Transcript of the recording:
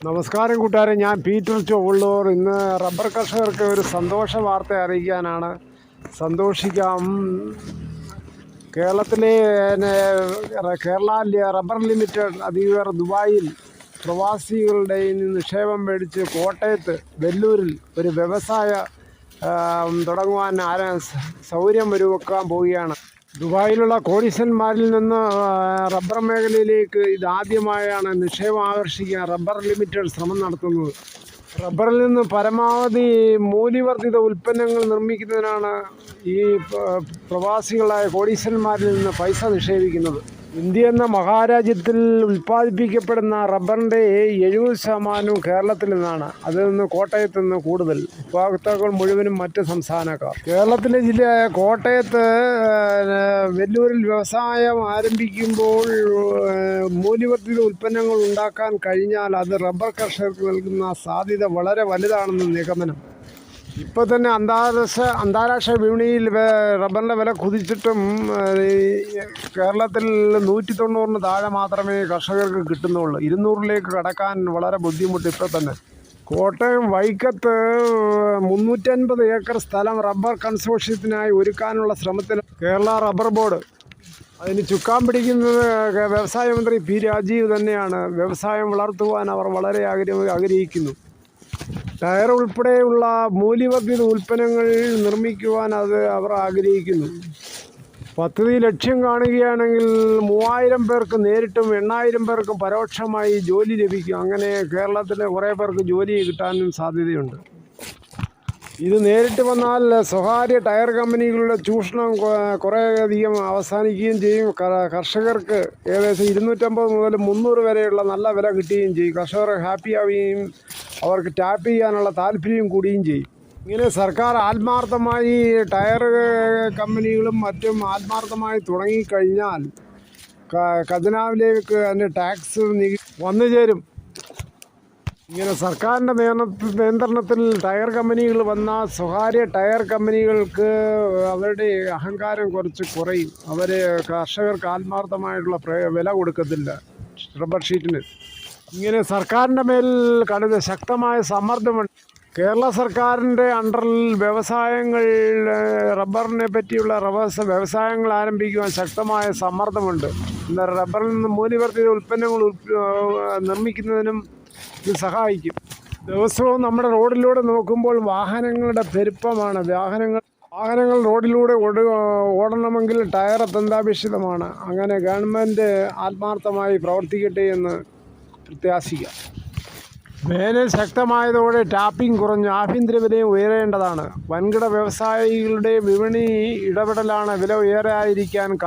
നമസ്കാരം കൂട്ടുകാരെ. ഞാൻ പീറ്റർ ചൊവ്വള്ളൂർ. ഇന്ന് റബ്ബർ കർഷകർക്ക് ഒരു സന്തോഷ വാർത്ത അറിയിക്കാനാണ്. സന്തോഷിക്കാം. കേരളത്തിലെ കേരള റബ്ബർ ലിമിറ്റഡ് അധികൃതർ ദുബായിൽ പ്രവാസികളുടെ നിക്ഷേപം മേടിച്ച് കോട്ടയത്ത് വെല്ലൂരിൽ ഒരു വ്യവസായ തുടങ്ങുവാൻ ആരാ സൗകര്യം ഒരുവെക്കാൻ പോവുകയാണ്. ദുബായിലുള്ള കോടീശന്മാരിൽ നിന്ന് റബ്ബർ മേഖലയിലേക്ക് ഇതാദ്യമായാണ് നിക്ഷേപം ആകർഷിക്കാൻ റബ്ബർ ലിമിറ്റഡ് ശ്രമം നടത്തുന്നത്. റബ്ബറിൽ നിന്ന് പരമാവധി മൂല്യവർദ്ധിത ഉൽപ്പന്നങ്ങൾ നിർമ്മിക്കുന്നതിനാണ് ഈ പ്രവാസികളായ കോടീശ്വരന്മാരിൽ നിന്ന് പൈസ നിക്ഷേപിക്കുന്നത്. ഇന്ത്യ എന്ന മഹാരാജ്യത്തിൽ ഉൽപ്പാദിപ്പിക്കപ്പെടുന്ന റബ്ബറിന്റെ എഴുപത് ശതമാനവും കേരളത്തിൽ നിന്നാണ്. അതിൽ നിന്ന് കോട്ടയത്ത് നിന്ന് കൂടുതൽ. ഉപഭോക്താക്കൾ മുഴുവനും മറ്റ് സംസ്ഥാനക്കാർ. കേരളത്തിലെ ജില്ലയായ കോട്ടയത്ത് വെല്ലൂരിൽ വ്യവസായം ആരംഭിക്കുമ്പോൾ മൂല്യവർദ്ധിത ഉൽപ്പന്നങ്ങൾ ഉണ്ടാക്കാൻ കഴിഞ്ഞാൽ അത് റബ്ബർ കർഷകർക്ക് നൽകുന്ന സാധ്യത വളരെ വലുതാണെന്ന് നിഗമനം. ഇപ്പോൾ തന്നെ അന്താരാഷ്ട്ര അന്താരാഷ്ട്ര വിപണിയിൽ റബ്ബറിന്റെ വില കുതിച്ചിട്ടും കേരളത്തിൽ നൂറ്റി തൊണ്ണൂറിന് താഴെ മാത്രമേ കർഷകർക്ക് കിട്ടുന്നുള്ളൂ. ഇരുന്നൂറിലേക്ക് കടക്കാൻ വളരെ ബുദ്ധിമുട്ട് ഇപ്പോൾ തന്നെ കോട്ടയം വൈക്കത്ത് മുന്നൂറ്റൻപത് ഏക്കർ സ്ഥലം റബ്ബർ കൺസോഷ്യത്തിനായി ഒരുക്കാനുള്ള ശ്രമത്തിൽ കേരള റബ്ബർ ബോർഡ്. അതിന് ചുക്കാൻ പിടിക്കുന്നത് വ്യവസായ മന്ത്രി പി രാജീവ് തന്നെയാണ്. വ്യവസായം വളർത്തുവാൻ അവർ വളരെ ആഗ്രഹം ആഗ്രഹിക്കുന്നു. ടയർ ഉൾപ്പെടെയുള്ള മൂല്യവർദ്ധിത ഉൽപ്പന്നങ്ങൾ നിർമ്മിക്കുവാൻ അത് അവർ ആഗ്രഹിക്കുന്നു. പദ്ധതി ലക്ഷ്യം കാണുകയാണെങ്കിൽ മൂവായിരം പേർക്ക് നേരിട്ടും എണ്ണായിരം പേർക്കും പരോക്ഷമായി ജോലി ലഭിക്കും. അങ്ങനെ കേരളത്തിന് കുറേ പേർക്ക് ജോലി കിട്ടാനും സാധ്യതയുണ്ട്. ഇത് നേരിട്ട് വന്നാൽ സ്വകാര്യ ടയർ കമ്പനികളുടെ ചൂഷണം കുറേയധികം അവസാനിക്കുകയും ചെയ്യും. കർഷകർക്ക് ഏകദേശം ഇരുന്നൂറ്റമ്പത് മുതൽ മുന്നൂറ് വരെയുള്ള നല്ല വില കിട്ടുകയും ചെയ്യും. കർഷകർ ഹാപ്പി ആവുകയും അവർക്ക് ടാപ്പ് ചെയ്യാനുള്ള താല്പര്യം കൂടുകയും ചെയ്യും. ഇങ്ങനെ സർക്കാർ ആത്മാർത്ഥമായി ടയർ കമ്പനികളും മറ്റും ആത്മാർത്ഥമായി തുടങ്ങിക്കഴിഞ്ഞാൽ ഖജനാവിലേക്ക് അതിന്റെ ടാക്സ് വന്നു ചേരും. ഇങ്ങനെ സർക്കാരിന്റെ നിയന്ത്രണത്തിൽ ടയർ കമ്പനികൾ വന്ന സ്വകാര്യ ടയർ കമ്പനികൾക്ക് അവരുടെ അഹങ്കാരം കുറച്ച് കുറയും. അവർ കർഷകർക്ക് ആത്മാർത്ഥമായിട്ടുള്ള വില കൊടുക്കത്തില്ല. റബ്ബർ ഷീറ്റിന് ഇങ്ങനെ സർക്കാരിന്റെ മേൽ കടുത്ത ശക്തമായ സമ്മർദ്ദമുണ്ട്. കേരള സർക്കാരിന്റെ അണ്ടറിൽ വ്യവസായങ്ങൾ റബ്ബറിനെ പറ്റിയുള്ള റബ്ബർ വ്യവസായങ്ങൾ ആരംഭിക്കുവാൻ ശക്തമായ സമ്മർദ്ദമുണ്ട്. എന്നാൽ റബ്ബറിൽ നിന്ന് മൂല്യവർദ്ധിത ഉൽപ്പന്നങ്ങൾ നിർമ്മിക്കുന്നതിനും ഇത് സഹായിക്കും. ദിവസവും നമ്മുടെ റോഡിലൂടെ നോക്കുമ്പോൾ വാഹനങ്ങളുടെ പെരുപ്പമാണ്. വാഹനങ്ങൾ വാഹനങ്ങൾ റോഡിലൂടെ ഓട- ഓടണമെങ്കിൽ ടയർ അത്യന്താപേക്ഷിതമാണ്. അങ്ങനെ ഗവൺമെന്റ് ആത്മാർത്ഥമായി പ്രവർത്തിക്കട്ടെ എന്ന് പ്രത്യാശിക്കാം വേനൽ ശക്തമായതോടെ ടാപ്പിംഗ് കുറഞ്ഞു. ആഭ്യന്തര വിലയും ഉയരേണ്ടതാണ്. വൻകിട വ്യവസായികളുടെ വിപണി ഇടപെടലാണ്. വില ഉയരാതിരിക്കാൻ കാരണം